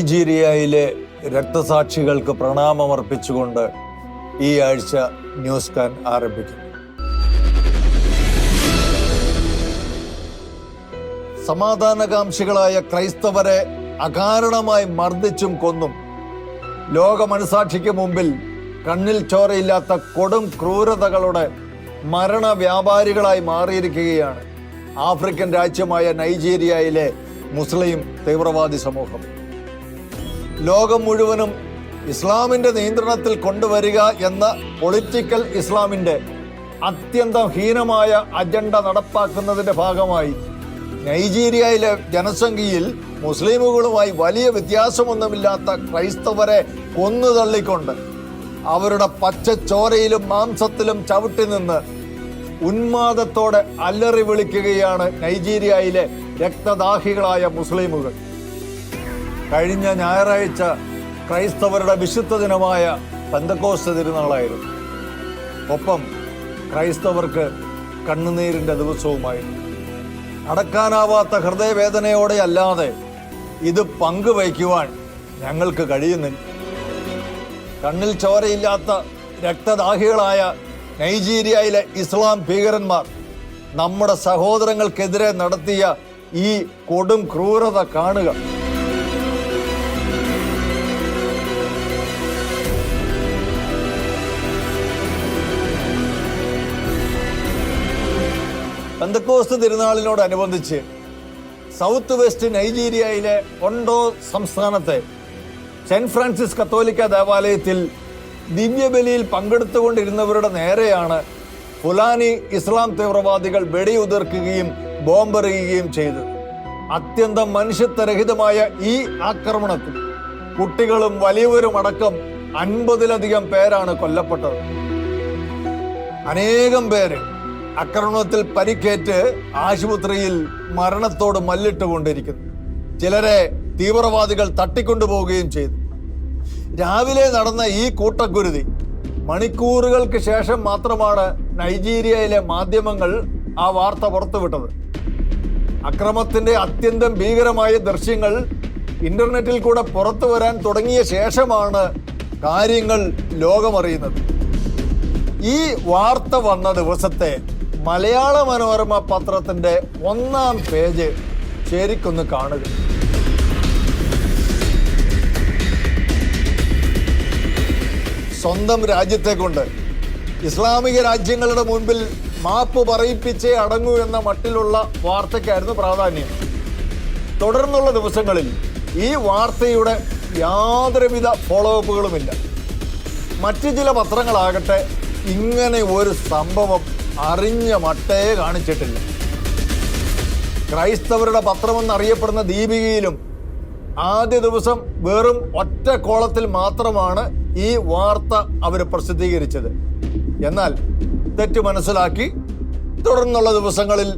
നൈജീരിയയിലെ രക്തസാക്ഷികൾക്ക് പ്രണാമമർപ്പിച്ചുകൊണ്ട് ഈ ആഴ്ച news can ആരംഭിക്കുന്നു. സമാധാനകാംക്ഷികളായ ക്രൈസ്തവരെ അകാരണമായി മർദ്ദിച്ചും കൊന്നും ലോക മനസാക്ഷിക്ക് മുമ്പിൽ കണ്ണിൽ ചോരയില്ലാത്ത കൊടും ക്രൂരതകളുടെ മരണ വ്യാപാരികളായി മാറിയിരിക്കുകയാണ് ആഫ്രിക്കൻ രാജ്യമായ നൈജീരിയയിലെ മുസ്ലിം തീവ്രവാദി സമൂഹം. ലോകം മുഴുവനും ഇസ്ലാമിന്റെ നിയന്ത്രണത്തിൽ കൊണ്ടുവരിക എന്ന പൊളിറ്റിക്കൽ ഇസ്ലാമിന്റെ അത്യന്തം ഹീനമായ അജണ്ട നടപ്പാക്കുന്നതിന്റെ ഭാഗമായി നൈജീരിയയിലെ ജനസംഖ്യയിൽ മുസ്ലിമുകളുമായി വലിയ വ്യത്യാസമൊന്നുമില്ലാത്ത ക്രൈസ്തവരെ കൊന്നു തള്ളിക്കൊണ്ട് അവരുടെ പച്ചച്ചോരയിലും മാംസത്തിലും ചവിട്ടി നിന്ന് ഉന്മാദത്തോടെ അല്ലറി വിളിക്കുകയാണ് നൈജീരിയയിലെ രക്തദാഹികളായ മുസ്ലിമുകൾ. കഴിഞ്ഞ ഞായറാഴ്ച ക്രൈസ്തവരുടെ വിശുദ്ധ ദിനമായ പന്തക്കോസ്ത തിരുനാളായിരുന്നു. ഒപ്പം ക്രൈസ്തവർക്ക് കണ്ണുനീരിന്റെ ദിവസവുമായിരുന്നു അടക്കാനാവാത്ത ഹൃദയവേദനയോടെ അല്ലാതെ ഇത് പങ്കുവയ്ക്കുവാൻ ഞങ്ങൾക്ക് കഴിയുന്നില്ല. കണ്ണിൽ ചോരയില്ലാത്ത രക്തദാഹികളായ നൈജീരിയയിലെ ഇസ്ലാം ഭീകരന്മാർ നമ്മുടെ സഹോദരങ്ങൾക്കെതിരെ നടത്തിയ ഈ കൊടും ക്രൂരത കാണുക. പെന്തക്കോസ്ത് തിരുനാളിനോടനുബന്ധിച്ച് സൗത്ത് വെസ്റ്റ് നൈജീരിയയിലെ ഒണ്ടോ സംസ്ഥാനത്തെ സെന്റ് ഫ്രാൻസിസ് കത്തോലിക്ക ദേവാലയത്തിൽ ദിവ്യബലിയിൽ പങ്കെടുത്തുകൊണ്ടിരുന്നവരുടെ നേരെയാണ് ഫുലാനി ഇസ്ലാം തീവ്രവാദികൾ വെടിയുതിർക്കുകയും ബോംബെറിയുകയും ചെയ്തത്. അത്യന്തം മനുഷ്യത്വരഹിതമായ ഈ ആക്രമണത്തിൽ കുട്ടികളും വലിയവരും അടക്കം അൻപതിലധികം പേരാണ് കൊല്ലപ്പെട്ടത്. അനേകം പേര് ആക്രമണത്തിൽ പരിക്കേറ്റ് ആശുപത്രിയിൽ മരണത്തോട് മല്ലിട്ടുകൊണ്ടിരിക്കുന്നു. ചിലരെ തീവ്രവാദികൾ തട്ടിക്കൊണ്ടുപോവുകയും ചെയ്തു. രാവിലെ നടന്ന ഈ കൂട്ടക്കുരുതി മണിക്കൂറുകൾക്ക് ശേഷം മാത്രമാണ് നൈജീരിയയിലെ മാധ്യമങ്ങൾ ആ വാർത്ത പുറത്തുവിട്ടത്. അക്രമത്തിന്റെ അത്യന്തം ഭീകരമായ ദൃശ്യങ്ങൾ ഇന്റർനെറ്റിൽ കൂടെ പുറത്തു വരാൻ തുടങ്ങിയ ശേഷമാണ് കാര്യങ്ങൾ ലോകമറിയുന്നത്. ഈ വാർത്ത വന്ന ദിവസത്തെ മലയാള മനോരമ പത്രത്തിന്റെ ഒന്നാം പേജ് ശരിക്കൊന്ന് കാണുക. സ്വന്തം രാജ്യത്തെ കൊണ്ട് ഇസ്ലാമിക രാജ്യങ്ങളുടെ മുൻപിൽ മാപ്പ് പറയിപ്പിച്ചേ അടങ്ങൂ എന്ന മട്ടിലുള്ള വാർത്തയ്ക്കായിരുന്നു പ്രാധാന്യം. തുടർന്നുള്ള ദിവസങ്ങളിൽ ഈ വാർത്തയുടെ യാതൊരുവിധ ഫോളോ അപ്പുകളുമില്ല മറ്റു ചില പത്രങ്ങളാകട്ടെ ഇങ്ങനെ ഒരു സംഭവം അറിഞ്ഞ മട്ടേ കാണിച്ചിട്ടില്ല. ക്രൈസ്തവരുടെ പത്രമെന്ന് അറിയപ്പെടുന്ന ദീപികയിലും ആദ്യ ദിവസം വെറും ഒറ്റ കോളത്തിൽ മാത്രമാണ് ഈ വാർത്ത അവർ പ്രസിദ്ധീകരിച്ചത്. എന്നാൽ തെറ്റ് മനസ്സിലാക്കി തുടർന്നുള്ള ദിവസങ്ങളിൽ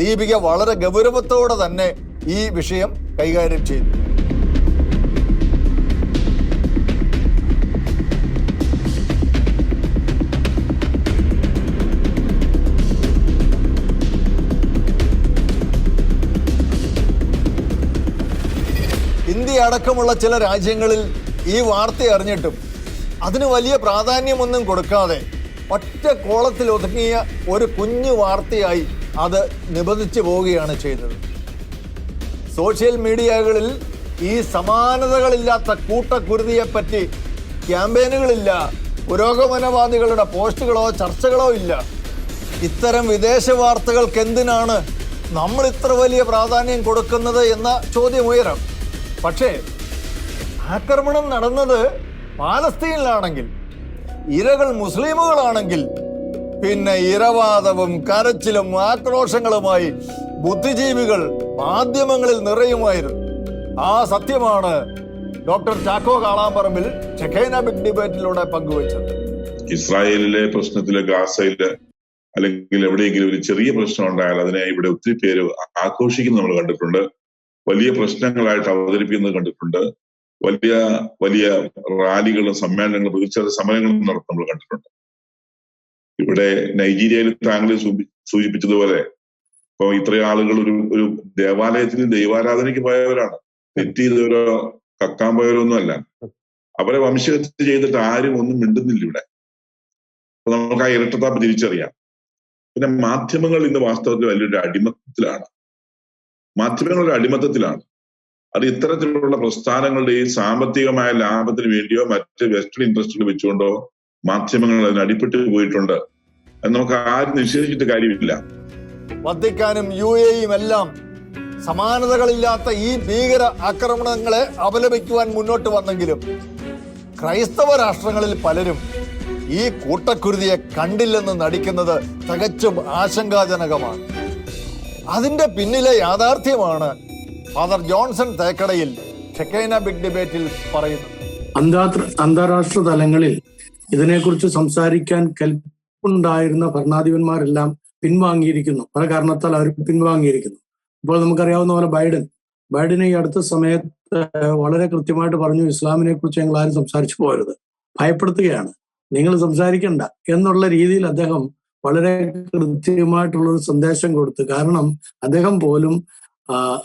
ദീപിക വളരെ ഗൗരവത്തോടെ തന്നെ ഈ വിഷയം കൈകാര്യം ചെയ്തു. അടക്കമുള്ള ചില രാജ്യങ്ങളിൽ ഈ വാർത്ത അറിഞ്ഞിട്ടും അതിന് വലിയ പ്രാധാന്യമൊന്നും കൊടുക്കാതെ ഒറ്റ കോളത്തിൽ ഒതുങ്ങിയ ഒരു കുഞ്ഞു വാർത്തയായി അത് നിബന്ധിച്ചു പോവുകയാണ് ചെയ്തത്. സോഷ്യൽ മീഡിയകളിൽ ഈ സമാനതകളില്ലാത്ത കൂട്ടക്കുരുതിയെപ്പറ്റി ക്യാമ്പയിനുകളില്ല പുരോഗമനവാദികളുടെ പോസ്റ്റുകളോ ചർച്ചകളോ ഇല്ല. ഇത്തരം വിദേശ വാർത്തകൾക്ക് എന്തിനാണ് നമ്മൾ ഇത്ര വലിയ പ്രാധാന്യം കൊടുക്കുന്നത് എന്ന ചോദ്യം ഉയരാം. പക്ഷേ ആക്രമണം നടന്നത് പാലസ്തീനിലാണെങ്കിൽ ഇരകൾ മുസ്ലിമുകളാണെങ്കിൽ പിന്നെ ഇരവാദവും കരച്ചിലും ആക്രോശങ്ങളുമായി ബുദ്ധിജീവികൾ മാധ്യമങ്ങളിൽ നിറയുമായിരുന്നു. ആ സത്യമാണ് ഡോക്ടർ ചാക്കോ കാളാമ്പറമ്പിൽ ചെഖൈന ബിഗ് ഡിബേറ്റിലൂടെ പങ്കുവച്ചത്. ഇസ്രായേലിലെ പ്രശ്നത്തിൽ ഗാസയിൽ അല്ലെങ്കിൽ എവിടെയെങ്കിലും ഒരു ചെറിയ പ്രശ്നം ഉണ്ടായാൽ അതിനെ ഇവിടെ ഒത്തിരി പേര് ആഘോഷിക്കുന്നത് നമ്മൾ കണ്ടിട്ടുണ്ട്. വലിയ പ്രശ്നങ്ങളായിട്ട് അവതരിപ്പിക്കുന്നത് കണ്ടിട്ടുണ്ട്. വലിയ വലിയ റാലികളും സമ്മേളനങ്ങളും പ്രതിഷേധ സമരങ്ങളും നടത്തുന്നത് കണ്ടിട്ടുണ്ട്. ഇവിടെ നൈജീരിയയിൽ താങ്കൾ സൂചിപ്പിച്ചതുപോലെ ഇപ്പൊ ഇത്രയും ആളുകൾ ഒരു ഒരു ദേവാലയത്തിൽ ദൈവാരാധനയ്ക്ക് പോയവരാണ്. തെറ്റ് ചെയ്തവരോ കക്കാൻ അല്ല. അവരെ വംശഹത്യ ചെയ്തിട്ട് ആരും ഒന്നും മിണ്ടുന്നില്ല ഇവിടെ. അപ്പൊ നമുക്ക് ആ ഇരട്ടത്താപ്പ് തിരിച്ചറിയാം. പിന്നെ മാധ്യമങ്ങൾ ഇന്ന് വാസ്തവത്തിൽ വലിയൊരു അടിമത്തത്തിലാണ്. മാധ്യമങ്ങൾ ഒരു അടിമത്തത്തിലാണ്. അത് ഇത്തരത്തിലുള്ള പ്രസ്ഥാനങ്ങളുടെ ഈ സാമ്പത്തികമായ ലാഭത്തിന് വേണ്ടിയോ മറ്റ് വെസ്റ്റേൺ ഇൻട്രസ്റ്റുകൾ വെച്ചുകൊണ്ടോ മാധ്യമങ്ങൾ അതിന് അടിപ്പെട്ട് പോയിട്ടുണ്ട്. നമുക്ക് ആരും നിഷേധിച്ചിട്ട് കാര്യമില്ല. വത്തിക്കാനും യു എയും എല്ലാം സമാനതകളില്ലാത്ത ഈ ഭീകര ആക്രമണങ്ങളെ അപലപിക്കുവാൻ മുന്നോട്ട് വന്നെങ്കിലും ക്രൈസ്തവ രാഷ്ട്രങ്ങളിൽ പലരും ഈ കൂട്ടക്കുരുതിയെ കണ്ടില്ലെന്ന് നടിക്കുന്നത് തികച്ചും ആശങ്കാജനകമാണ്. അതിന്റെ പിന്നിലെ യാഥാർത്ഥ്യമാണ് ഫാദർ ജോൺസൺ തേക്കടയിൽ ബിഗ് ഡിബേറ്റിൽ പറയുന്നത്. അന്താരാഷ്ട്ര തലങ്ങളിൽ ഇതിനെക്കുറിച്ച് സംസാരിക്കാൻ കൽപ്പുണ്ടായിരുന്ന ഭരണാധിപന്മാരെല്ലാം പിൻവാങ്ങിയിരിക്കുന്നു. പല കാരണത്താൽ അവർ പിൻവാങ്ങിയിരിക്കുന്നു. ഇപ്പോൾ നമുക്കറിയാവുന്ന പോലെ ബൈഡൻ. ബൈഡൻ ഈ അടുത്ത സമയത്ത് വളരെ കൃത്യമായിട്ട് പറഞ്ഞു ഇസ്ലാമിനെ കുറിച്ച് ഞങ്ങൾ ആരും സംസാരിച്ചു പോകരുത്. ഭയപ്പെടുത്തുകയാണ്. നിങ്ങൾ സംസാരിക്കണ്ട എന്നുള്ള രീതിയിൽ അദ്ദേഹം വളരെ കൃത്യമായിട്ടുള്ള ഒരു സന്ദേശം കൊടുത്തു. കാരണം അദ്ദേഹം പോലും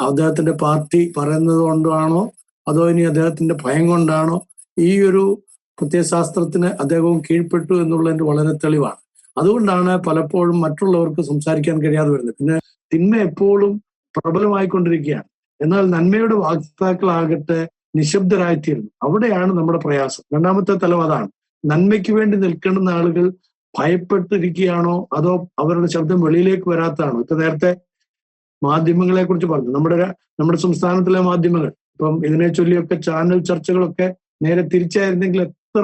അദ്ദേഹത്തിന്റെ പാർട്ടി പറയുന്നത് കൊണ്ടാണോ അതോ ഇനി അദ്ദേഹത്തിന്റെ ഭയം കൊണ്ടാണോ ഈ ഒരു പ്രത്യയശാസ്ത്രത്തിന് അദ്ദേഹവും കീഴ്പ്പെട്ടു എന്നുള്ളതിന്റെ വളരെ തെളിവാണ്. അതുകൊണ്ടാണ് പലപ്പോഴും മറ്റുള്ളവർക്ക് സംസാരിക്കാൻ കഴിയാതെ വരുന്നത്. പിന്നെ തിന്മ എപ്പോഴും പ്രബലമായിക്കൊണ്ടിരിക്കുകയാണ്. എന്നാൽ നന്മയുടെ വാക്താക്കളാകട്ടെ നിശബ്ദരായിത്തീരുന്നു. അവിടെയാണ് നമ്മുടെ പ്രയാസം. രണ്ടാമത്തെ തലം അതാണ്. നന്മയ്ക്ക് വേണ്ടി നിൽക്കേണ്ടുന്ന ആളുകൾ ഭയപ്പെട്ടിരിക്കുകയാണോ അതോ അവരുടെ ശബ്ദം വെളിയിലേക്ക് വരാത്തതാണോ? ഇപ്പൊ നേരത്തെ മാധ്യമങ്ങളെ കുറിച്ച് പറഞ്ഞു. നമ്മുടെ നമ്മുടെ സംസ്ഥാനത്തിലെ മാധ്യമങ്ങൾ ഇപ്പം ഇതിനെ ചൊല്ലിയൊക്കെ ചാനൽ ചർച്ചകളൊക്കെ നേരെ തിരിച്ചായിരുന്നെങ്കിൽ എത്ര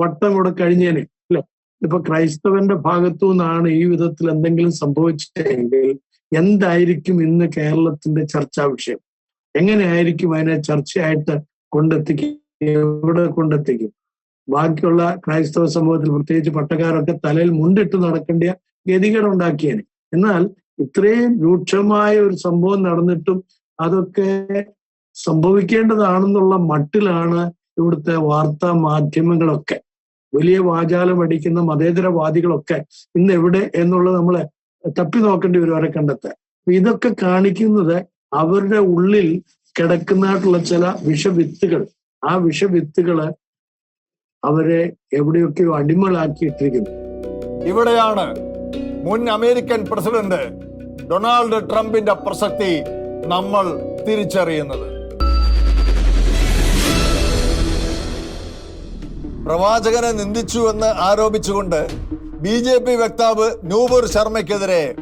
വട്ടം കൂടെ കഴിഞ്ഞേനെ അല്ലെ? ഇപ്പൊ ക്രൈസ്തവന്റെ ഭാഗത്തു നിന്നാണ് ഈ വിധത്തിൽ എന്തെങ്കിലും സംഭവിച്ചതെങ്കിൽ എന്തായിരിക്കും ഇന്ന് കേരളത്തിന്റെ ചർച്ചാ വിഷയം? എങ്ങനെയായിരിക്കും അതിനെ ചർച്ചയായിട്ട് കൊണ്ടെത്തിക്കും എവിടെ കൊണ്ടെത്തിക്കും? ബാക്കിയുള്ള ക്രൈസ്തവ സമൂഹത്തിൽ പ്രത്യേകിച്ച് പട്ടക്കാരൊക്കെ തലയിൽ മുണ്ടിട്ട് നടക്കേണ്ട ഗതികേടുണ്ടാക്കിയേനെ എന്നാൽ ഇത്രയും രൂക്ഷമായ ഒരു സംഭവം നടന്നിട്ടും അതൊക്കെ സംഭവിക്കേണ്ടതാണെന്നുള്ള മട്ടിലാണ് ഇവിടുത്തെ വാർത്താ മാധ്യമങ്ങളൊക്കെ. വലിയ വാചാലം അടിക്കുന്ന മതേതരവാദികളൊക്കെ ഇന്ന് എവിടെ എന്നുള്ളത് നമ്മൾ തപ്പി നോക്കേണ്ടി വരും അവരെ കണ്ടെത്താൻ. ഇതൊക്കെ കാണിക്കുന്നത് അവരുടെ ഉള്ളിൽ കിടക്കുന്നതായിട്ടുള്ള ചില വിഷവിത്തുകൾ. ആ വിഷവിത്തുകൾ അവരെ എവിടെയൊക്കെയോ അടിമകളാക്കിയിട്ടിരിക്കുന്നു. ഇവിടെയാണ് മുൻ അമേരിക്കൻ പ്രസിഡന്റ് ഡൊണാൾഡ് ട്രംപിന്റെ പ്രസക്തി നമ്മൾ തിരിച്ചറിയുന്നത്. പ്രവാചകനെ നിന്ദിച്ചു എന്ന് ആരോപിച്ചുകൊണ്ട് ബി ജെ പി വക്താവ് നൂപുർ ശർമ്മയ്ക്കെതിരെ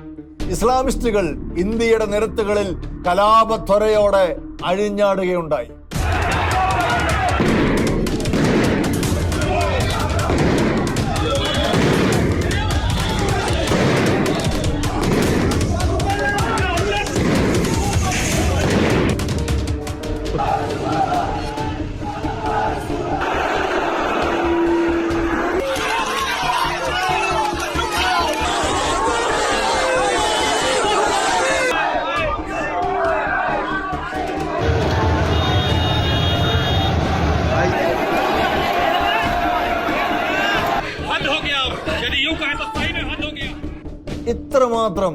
ഇസ്ലാമിസ്റ്റുകൾ ഇന്ത്യയുടെ നിരത്തുകളിൽ കലാപത്വരയോടെ അഴിഞ്ഞാടുകയുണ്ടായി. ഇത്രമാത്രം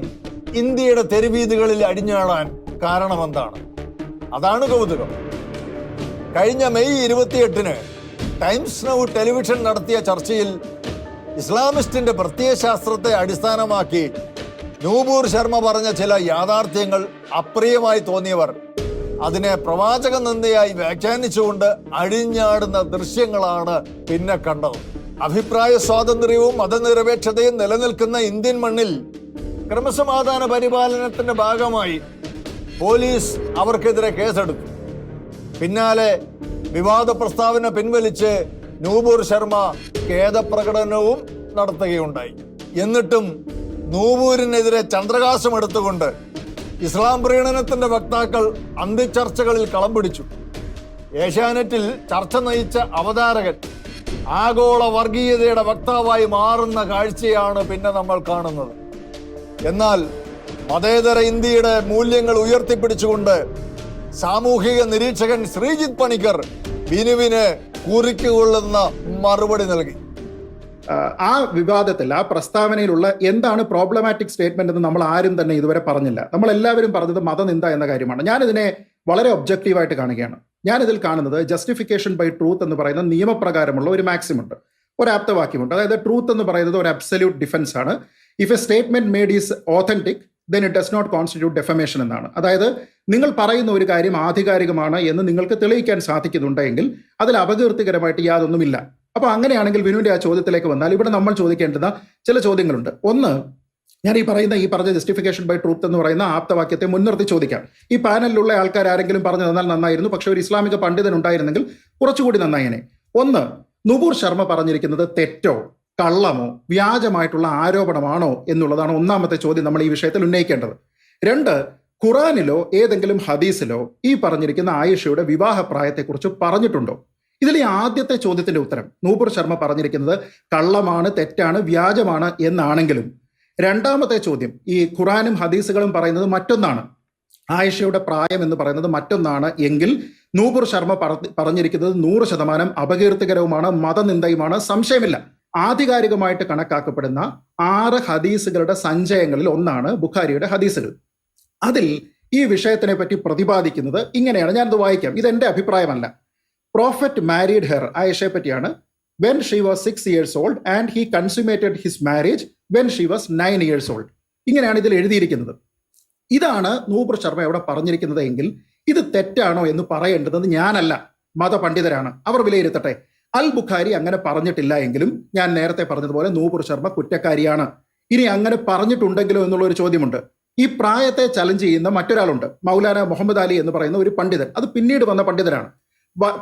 ഇന്ത്യയുടെ തെരുവീതികളിൽ അടിഞ്ഞാടാൻ കാരണമെന്താണ്? അതാണ് കൗതുകം. കഴിഞ്ഞ മെയ് ഇരുപത്തിയെട്ടിന് ടൈംസ് നൗ ടെലിവിഷൻ നടത്തിയ ചർച്ചയിൽ ഇസ്ലാമിസ്റ്റിന്റെ പ്രത്യയശാസ്ത്രത്തെ അടിസ്ഥാനമാക്കി നൂപൂർ ശർമ്മ പറഞ്ഞ ചില യാഥാർത്ഥ്യങ്ങൾ അപ്രിയമായി തോന്നിയവർ അതിനെ പ്രവാചക നിന്ദയായി വ്യാഖ്യാനിച്ചുകൊണ്ട് അഴിഞ്ഞാടുന്ന ദൃശ്യങ്ങളാണ് പിന്നെ കണ്ടത്. അഭിപ്രായ സ്വാതന്ത്ര്യവും മതനിരപേക്ഷതയും നിലനിൽക്കുന്ന ഇന്ത്യൻ മണ്ണിൽ ക്രമസമാധാന പരിപാലനത്തിന്റെ ഭാഗമായി പോലീസ് അവർക്കെതിരെ കേസെടുത്തു. പിന്നാലെ വിവാദ പ്രസ്താവന പിൻവലിച്ച് നൂപൂർ ശർമ്മ ഖേദപ്രകടനവും നടത്തുകയുണ്ടായി. എന്നിട്ടും നൂപൂരിനെതിരെ ചന്ദ്രകാശം എടുത്തുകൊണ്ട് ഇസ്ലാം പ്രീണനത്തിന്റെ വക്താക്കൾ അന്ത്യചർച്ചകളിൽ കളം പിടിച്ചു. ഏഷ്യാനെറ്റിൽ ചർച്ച നയിച്ച അവതാരകൻ ആഗോള വർഗീയതയുടെ വക്താവായി മാറുന്ന കാഴ്ചയാണ് പിന്നെ നമ്മൾ കാണുന്നത്. എന്നാൽ മതേതര ഇന്ത്യയുടെ മൂല്യങ്ങൾ ഉയർത്തിപ്പിടിച്ചുകൊണ്ട് സാമൂഹിക നിരീക്ഷകൻ ശ്രീജിത് പണിക്കർ ബിനുവിന് കുറിക്കുകൊള്ളുന്ന മറുപടി നൽകി. ആ, വിവാദത്തിൽ ആ പ്രസ്താവനയിലുള്ള എന്താണ് പ്രോബ്ലമാറ്റിക് സ്റ്റേറ്റ്മെന്റ് എന്ന് നമ്മൾ ആരും തന്നെ ഇതുവരെ പറഞ്ഞില്ല. നമ്മൾ എല്ലാവരും പറഞ്ഞത് മതനിന്ദ എന്ന കാര്യമാണ്. ഞാനിതിനെ വളരെ ഒബ്ജക്റ്റീവായിട്ട് കാണുകയാണ്. ഞാനിതിൽ കാണുന്നത് ജസ്റ്റിഫിക്കേഷൻ ബൈ ട്രൂത്ത് എന്ന് പറയുന്ന നിയമപ്രകാരമുള്ള ഒരു മാക്സിമുണ്ട് ഒരു ആപ്തവാക്യമുണ്ട്. അതായത് ട്രൂത്ത് എന്ന് പറയുന്നത് ഒരു അബ്സല്യൂട്ട് ഡിഫൻസ് ആണ്. If a statement made is authentic then it does not constitute defamation എന്നാണ്. അതായത് നിങ്ങൾ പറയുന്ന ഒരു കാര്യം ആധികാരികമാണ് എന്ന് നിങ്ങൾക്ക് തെളിയിക്കാൻ സാധിക്കുന്നുണ്ടെങ്കിൽ അതിൽ അപകീർത്തികരമായിട്ട് യാതൊന്നുമില്ല. അപ്പോൾ അങ്ങനെയാണെങ്കിൽ വിനുവിന്റെ ആ ചോദ്യത്തിലേക്ക് വന്നാൽ ഇവിടെ നമ്മൾ ചോദിക്കേണ്ടുന്ന ചില ചോദ്യങ്ങളുണ്ട്. ഒന്ന് ഞാൻ ഈ പറയുന്ന ഈ പറഞ്ഞ ജസ്റ്റിഫിക്കേഷൻ ബൈ ട്രൂത്ത് എന്ന് പറയുന്ന ആപ്തവാക്യത്തെ മുൻനിർത്തി ചോദിക്കാം. ഈ പാനലിലുള്ള ആൾക്കാർ ആരെങ്കിലും പറഞ്ഞു തന്നാൽ നന്നായിരുന്നു പക്ഷെ ഒരു ഇസ്ലാമിക പണ്ഡിതൻ ഉണ്ടായിരുന്നെങ്കിൽ കുറച്ചുകൂടി നന്നായിനെ. ഒന്ന് നുപൂർ ശർമ്മ പറഞ്ഞിരിക്കുന്നത് തെറ്റോ? കള്ളമോ വ്യാജമായിട്ടുള്ള ആരോപണമാണോ എന്നുള്ളതാണ് ഒന്നാമത്തെ ചോദ്യം നമ്മൾ ഈ വിഷയത്തിൽ ഉന്നയിക്കേണ്ടത്. രണ്ട് ഖുറാനിലോ ഏതെങ്കിലും ഹദീസിലോ ഈ പറഞ്ഞിരിക്കുന്ന ആയിഷയുടെ വിവാഹപ്രായത്തെക്കുറിച്ച് പറഞ്ഞിട്ടുണ്ടോ? ഇതിൽ ഈ ആദ്യത്തെ ചോദ്യത്തിന്റെ ഉത്തരം. നൂപുർ ശർമ്മ പറഞ്ഞിരിക്കുന്നത് കള്ളമാണ് തെറ്റാണ് വ്യാജമാണ് എന്നാണെങ്കിലും. രണ്ടാമത്തെ ചോദ്യം ഈ ഖുറാനും ഹദീസുകളും പറയുന്നത് മറ്റൊന്നാണ്. ആയിഷയുടെ പ്രായം എന്ന് പറയുന്നത് മറ്റൊന്നാണ് എങ്കിൽ നൂപുർ ശർമ്മ പറഞ്ഞിരിക്കുന്നത് നൂറ് ശതമാനം അപകീർത്തികരവുമാണ് മതനിന്ദയുമാണ് സംശയമില്ല. ആധികാരികമായിട്ട് കണക്കാക്കപ്പെടുന്ന ആറ് ഹദീസുകളുടെ സഞ്ചയങ്ങളിൽ ഒന്നാണ് ബുഖാരിയുടെ ഹദീസുകൾ. അതിൽ ഈ വിഷയത്തിനെ പറ്റി പ്രതിപാദിക്കുന്നത് ഇങ്ങനെയാണ്. ഞാനത് വായിക്കാം. ഇതെന്റെ അഭിപ്രായമല്ല. പ്രോഫറ്റ് മാരീഡ് ഹെർ ആയിഷയെ പറ്റിയാണ്. When she was six years old and he consummated his marriage when she was nine years old ഇങ്ങനെയാണ് ഇതിൽ എഴുതിയിരിക്കുന്നത്. ഇതാണ് നൂപുർ ശർമ്മ ഇവിടെ പറഞ്ഞിരിക്കുന്നത് എങ്കിൽ ഇത് തെറ്റാണോ എന്ന് പറയേണ്ടത് ഞാനല്ല. മതപണ്ഡിതരാണ്. അവർ വിലയിരുത്തട്ടെ. അൽ ബുഖാരി അങ്ങനെ പറഞ്ഞിട്ടില്ല എങ്കിലും ഞാൻ നേരത്തെ പറഞ്ഞതുപോലെ നൂപുർ ശർമ്മ കുറ്റക്കാരിയാണ്. ഇനി അങ്ങനെ പറഞ്ഞിട്ടുണ്ടെങ്കിലോ എന്നുള്ള ഒരു ചോദ്യമുണ്ട്. ഈ പ്രായത്തെ ചലഞ്ച് ചെയ്യുന്ന മറ്റൊരാളുണ്ട്. മൗലാന മുഹമ്മദ് അലി എന്ന് പറയുന്ന ഒരു പണ്ഡിതൻ. അത് പിന്നീട് വന്ന പണ്ഡിതനാണ്.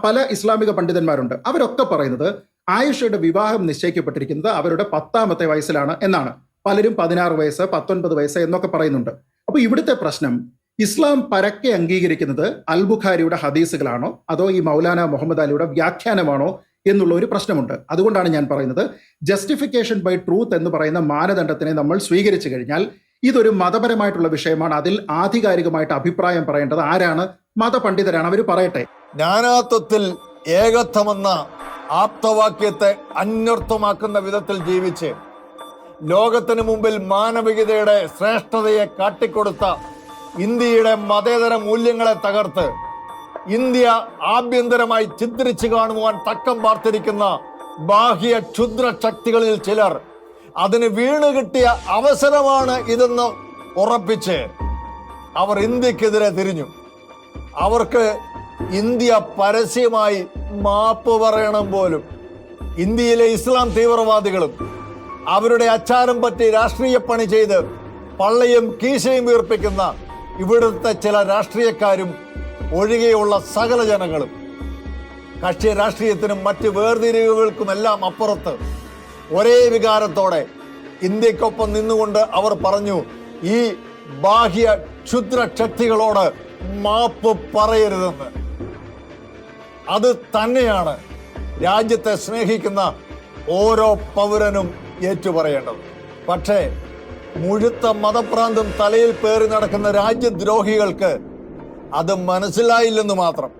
പല ഇസ്ലാമിക പണ്ഡിതന്മാരുണ്ട്. അവരൊക്കെ പറയുന്നത് ആയിഷയുടെ വിവാഹം നിശ്ചയിക്കപ്പെട്ടിരിക്കുന്നത് അവരുടെ പത്താമത്തെ വയസ്സിലാണ് എന്നാണ്. പലരും പതിനാറ് വയസ്സ് പത്തൊൻപത് വയസ്സ് എന്നൊക്കെ പറയുന്നുണ്ട്. അപ്പൊ ഇവിടുത്തെ പ്രശ്നം ഇസ്ലാം പരക്കെ അംഗീകരിക്കുന്നത് അൽബുഖാരിയുടെ ഹദീസുകളാണോ? അതോ ഈ മൗലാന മുഹമ്മദ് അലിയുടെ വ്യാഖ്യാനമാണോ? എന്നുള്ള ഒരു പ്രശ്നമുണ്ട്. അതുകൊണ്ടാണ് ഞാൻ പറയുന്നത്. ജസ്റ്റിഫിക്കേഷൻ ബൈ ട്രൂത്ത് എന്ന് പറയുന്ന മാനദണ്ഡത്തിനെ നമ്മൾ സ്വീകരിച്ചു കഴിഞ്ഞാൽ ഇതൊരു മതപരമായിട്ടുള്ള വിഷയമാണ്. അതിൽ ആധികാരികമായിട്ട് അഭിപ്രായം പറയേണ്ടത് ആരാണ്? മതപണ്ഡിതരാണ്. അവർ പറയട്ടെ. ജ്ഞാനാത്വത്തിൽ ഏകത്വമെന്ന ആപ്തവാക്യത്തെ അന്വർത്ഥമാക്കുന്ന വിധത്തിൽ ജീവിച്ച് ലോകത്തിന് മുമ്പിൽ മാനവികതയുടെ ശ്രേഷ്ഠതയെ കാട്ടിക്കൊടുത്ത ഇന്ത്യയുടെ മതേതര മൂല്യങ്ങളെ തകർത്ത് ഇന്ത്യ ആഭ്യന്തരമായി ചിത്രിച്ചു കാണുവാൻ തക്കം പാർത്തിരിക്കുന്ന ബാഹ്യ ക്ഷുദ്ര ശക്തികളിൽ ചിലർ അതിന് വീണ് കിട്ടിയ അവസരമാണ് ഇതെന്ന് ഉറപ്പിച്ച് അവർ ഇന്ത്യക്കെതിരെ തിരിഞ്ഞു. അവർക്ക് ഇന്ത്യ പരസ്യമായി മാപ്പ് പറയണം പോലും. ഇന്ത്യയിലെ ഇസ്ലാം തീവ്രവാദികളും അവരുടെ അച്ചാരം പറ്റി രാഷ്ട്രീയ പണി ചെയ്ത് പള്ളയും കീശയും വീർപ്പിക്കുന്ന ഇവിടുത്തെ ചില രാഷ്ട്രീയക്കാരും ഒഴികെയുള്ള സകല ജനങ്ങളും കക്ഷി രാഷ്ട്രീയത്തിനും മറ്റ് വേർതിരിവുകൾക്കുമെല്ലാം അപ്പുറത്ത് ഒരേ വികാരത്തോടെ ഇന്ത്യക്കൊപ്പം നിന്നുകൊണ്ട് അവർ പറഞ്ഞു ഈ ബാഹ്യ ക്ഷുദ്ര ശക്തികളോട് മാപ്പ് പറയരുതെന്ന്. അത് തന്നെയാണ് രാജ്യത്തെ സ്നേഹിക്കുന്ന ഓരോ പൗരനും ഏറ്റുപറയേണ്ടത്. പക്ഷേ മുഴുത്ത മതപ്രാന്തം തലയിൽ പേറി നടക്കുന്ന രാജ്യദ്രോഹികൾക്ക് അത് മനസ്സിലായില്ലെന്ന് മാത്രം.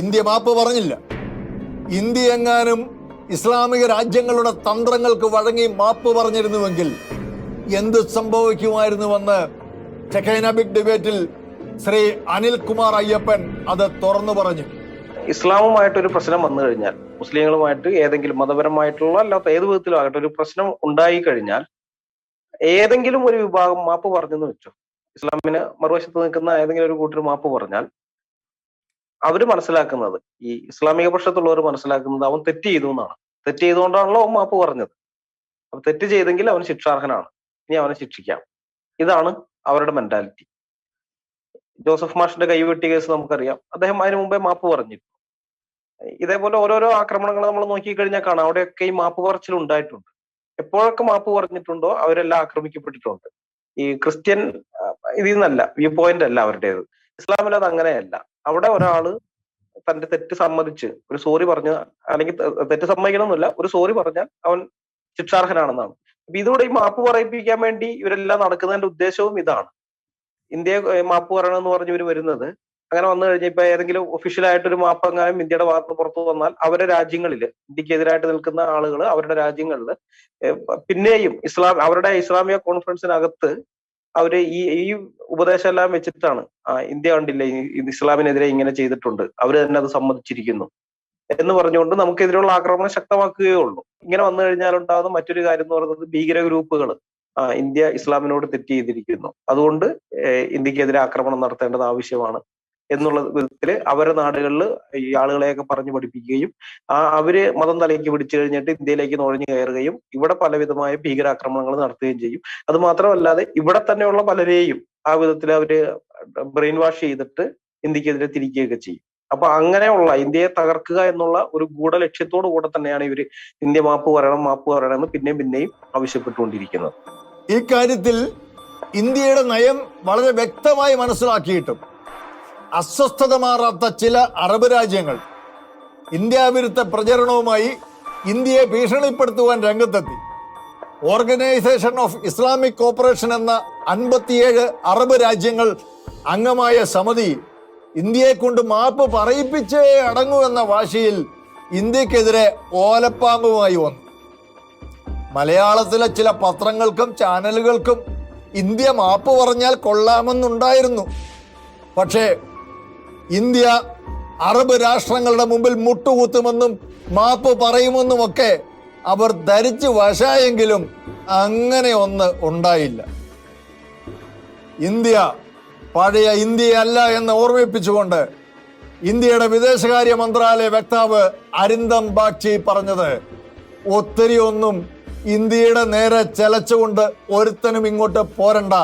ഇന്ത്യ മാപ്പ് പറഞ്ഞില്ല. ഇന്ത്യ എങ്ങാനും ഇസ്ലാമിക രാജ്യങ്ങളുടെ തന്ത്രങ്ങൾക്ക് വഴങ്ങി മാപ്പ് പറഞ്ഞിരുന്നുവെങ്കിൽ എന്ത് സംഭവിക്കുമായിരുന്നുവെന്ന് ചെക്കൈന ബിഗ് ഡിബേറ്റിൽ ശ്രീ അനിൽകുമാർ അയ്യപ്പൻ അത് തുറന്നു പറഞ്ഞു. ഇസ്ലാമുമായിട്ട് ഒരു പ്രശ്നം വന്നു കഴിഞ്ഞാൽ മുസ്ലിങ്ങളുമായിട്ട് ഏതെങ്കിലും മതപരമായിട്ടുള്ള അല്ലാത്ത ഏത് വിധത്തിലും ആകട്ടെ ഒരു പ്രശ്നം ഉണ്ടായി കഴിഞ്ഞാൽ ഏതെങ്കിലും ഒരു വിഭാഗം മാപ്പ് പറഞ്ഞെന്ന് വെച്ചോ. ഇസ്ലാമിന് മറുവശത്ത് നിൽക്കുന്ന ഏതെങ്കിലും ഒരു കൂട്ടർ മാപ്പ് പറഞ്ഞാൽ അവർ മനസ്സിലാക്കുന്നത് ഈ ഇസ്ലാമിക പക്ഷത്തുള്ളവർ മനസ്സിലാക്കുന്നത് അവൻ തെറ്റ് ചെയ്തു എന്നാണ്. തെറ്റ് ചെയ്തുകൊണ്ടാണല്ലോ അവൻ മാപ്പ് പറഞ്ഞത്. അപ്പൊ തെറ്റ് ചെയ്തെങ്കിൽ അവൻ ശിക്ഷാർഹനാണ്. ഇനി അവനെ ശിക്ഷിക്കാം. ഇതാണ് അവരുടെ മെന്റാലിറ്റി ജോസഫ് മാഷിന്റെ കൈവെട്ടി കേസ് നമുക്കറിയാം. അദ്ദേഹം അതിനു മുമ്പേ മാപ്പ് പറഞ്ഞിരുന്നു. ഇതേപോലെ ഓരോരോ ആക്രമണങ്ങൾ നമ്മൾ നോക്കിക്കഴിഞ്ഞാൽ കാണാം. അവിടെയൊക്കെ ഈ മാപ്പ് പറച്ചിൽ ഉണ്ടായിട്ടുണ്ട്. എപ്പോഴൊക്കെ മാപ്പ് പറഞ്ഞിട്ടുണ്ടോ അവരെല്ലാം ആക്രമിക്കപ്പെട്ടിട്ടുണ്ട്. ഈ ക്രിസ്ത്യൻ ഇതിൽ നിന്നല്ല വ്യൂ പോയിന്റ് അല്ല അവരുടേത്. ഇസ്ലാമിൽ അത് അങ്ങനെയല്ല. അവിടെ ഒരാൾ തന്റെ തെറ്റ് സമ്മതിച്ച് ഒരു സോറി പറഞ്ഞ അല്ലെങ്കിൽ തെറ്റ് സമ്മതിക്കണമെന്നില്ല ഒരു സോറി പറഞ്ഞാൽ അവൻ ശിക്ഷാർഹനാണെന്നാണ്. അപ്പൊ ഇതോടെ ഈ മാപ്പ് പറയിപ്പിക്കാൻ വേണ്ടി ഇവരെല്ലാം നടക്കുന്നതിന്റെ ഉദ്ദേശവും ഇതാണ്. ഇന്ത്യ മാപ്പ് പറയണമെന്ന് പറഞ്ഞ് ഇവർ വരുന്നത്. അങ്ങനെ വന്നു കഴിഞ്ഞാൽ ഇപ്പൊ ഏതെങ്കിലും ഒഫീഷ്യൽ ആയിട്ടൊരു മാപ്പ് എങ്ങാനും ഇന്ത്യയുടെ ഭാഗത്ത് പുറത്തു വന്നാൽ അവരുടെ രാജ്യങ്ങളിൽ ഇന്ത്യക്കെതിരായിട്ട് നിൽക്കുന്ന ആളുകൾ അവരുടെ രാജ്യങ്ങളിൽ പിന്നെയും ഇസ്ലാം അവരുടെ ഇസ്ലാമിക കോൺഫറൻസിനകത്ത് അവർ ഈ ഈ ഉപദേശം എല്ലാം വെച്ചിട്ടാണ് ഇന്ത്യ കണ്ടില്ലേ ഇസ്ലാമിനെതിരെ ഇങ്ങനെ ചെയ്തിട്ടുണ്ട്. അവർ തന്നെ അത് സമ്മതിച്ചിരിക്കുന്നു. എന്ന് പറഞ്ഞുകൊണ്ട് നമുക്കെതിരെയുള്ള ആക്രമണം ശക്തമാക്കുകയേ ഉള്ളൂ. ഇങ്ങനെ വന്നു കഴിഞ്ഞാൽ ഉണ്ടാകുന്ന മറ്റൊരു കാര്യം എന്ന് പറയുന്നത് ഭീകര ഗ്രൂപ്പുകൾ ഇന്ത്യ ഇസ്ലാമിനോട് തെറ്റ് ചെയ്തിരിക്കുന്നു. അതുകൊണ്ട് ഇന്ത്യക്കെതിരെ ആക്രമണം നടത്തേണ്ടത് ആവശ്യമാണ്. എന്നുള്ള വിധത്തിൽ അവരുടെ നാടുകളിൽ ഈ ആളുകളെയൊക്കെ പറഞ്ഞു പഠിപ്പിക്കുകയും ആ അവർ മതം തലയ്ക്ക് പിടിച്ചു കഴിഞ്ഞിട്ട് ഇന്ത്യയിലേക്ക് നുഴഞ്ഞു കയറുകയും ഇവിടെ പലവിധമായ ഭീകരാക്രമണങ്ങൾ നടത്തുകയും ചെയ്യും. അത് മാത്രമല്ലാതെ ഇവിടെ തന്നെയുള്ള പലരെയും ആ വിധത്തിൽ അവർ ബ്രെയിൻ വാഷ് ചെയ്തിട്ട് ഇന്ത്യക്കെതിരെ തിരിക്കുകയൊക്കെ ചെയ്യും. അപ്പൊ അങ്ങനെയുള്ള ഇന്ത്യയെ തകർക്കുക എന്നുള്ള ഒരു ഗൂഢ ലക്ഷ്യത്തോടു കൂടെ തന്നെയാണ് ഇവർ ഇന്ത്യ മാപ്പ് പറയണം മാപ്പ് പറയണം എന്ന് പിന്നെയും പിന്നെയും ആവശ്യപ്പെട്ടുകൊണ്ടിരിക്കുന്നത്. ഈ കാര്യത്തിൽ ഇന്ത്യയുടെ നയം വളരെ വ്യക്തമായി മനസ്സിലാക്കിയിട്ടും അസ്വസ്ഥത മാറാത്ത ചില അറബ് രാജ്യങ്ങൾ ഇന്ത്യ വിരുദ്ധ പ്രചരണവുമായി ഇന്ത്യയെ ഭീഷണിപ്പെടുത്തുവാൻ രംഗത്തെത്തി. ഓർഗനൈസേഷൻ ഓഫ് ഇസ്ലാമിക് കോപ്പറേഷൻ എന്ന അൻപത്തിയേഴ് അറബ് രാജ്യങ്ങൾ അംഗമായ സമിതി ഇന്ത്യയെ കൊണ്ട് മാപ്പ് പറയിപ്പിച്ചേ അടങ്ങൂ എന്ന വാശിയിൽ ഇന്ത്യക്കെതിരെ ഓലപ്പാമ്പുമായി വന്നു. മലയാളത്തിലെ ചില പത്രങ്ങൾക്കും ചാനലുകൾക്കും ഇന്ത്യ മാപ്പ് പറഞ്ഞാൽ കൊള്ളാമെന്നുണ്ടായിരുന്നു. പക്ഷേ ഇന്ത്യ അറബ് രാഷ്ട്രങ്ങളുടെ മുമ്പിൽ മുട്ടുകുത്തുമെന്നും മാപ്പ് പറയുമെന്നും ഒക്കെ അവർ ധരിച്ചു വശായെങ്കിലും അങ്ങനെ ഒന്ന് ഉണ്ടായില്ല. ഇന്ത്യ പഴയ ഇന്ത്യയല്ല എന്ന് ഓർമ്മിപ്പിച്ചുകൊണ്ട് ഇന്ത്യയുടെ വിദേശകാര്യ മന്ത്രാലയ വക്താവ് അരിന്ദം ബാഗ്ചി പറഞ്ഞത് ഒത്തിരി ഒന്നും ഇന്ത്യയുടെ നേരെ ചെലച്ചുകൊണ്ട് ഒരുത്തനും ഇങ്ങോട്ട് പോരണ്ട.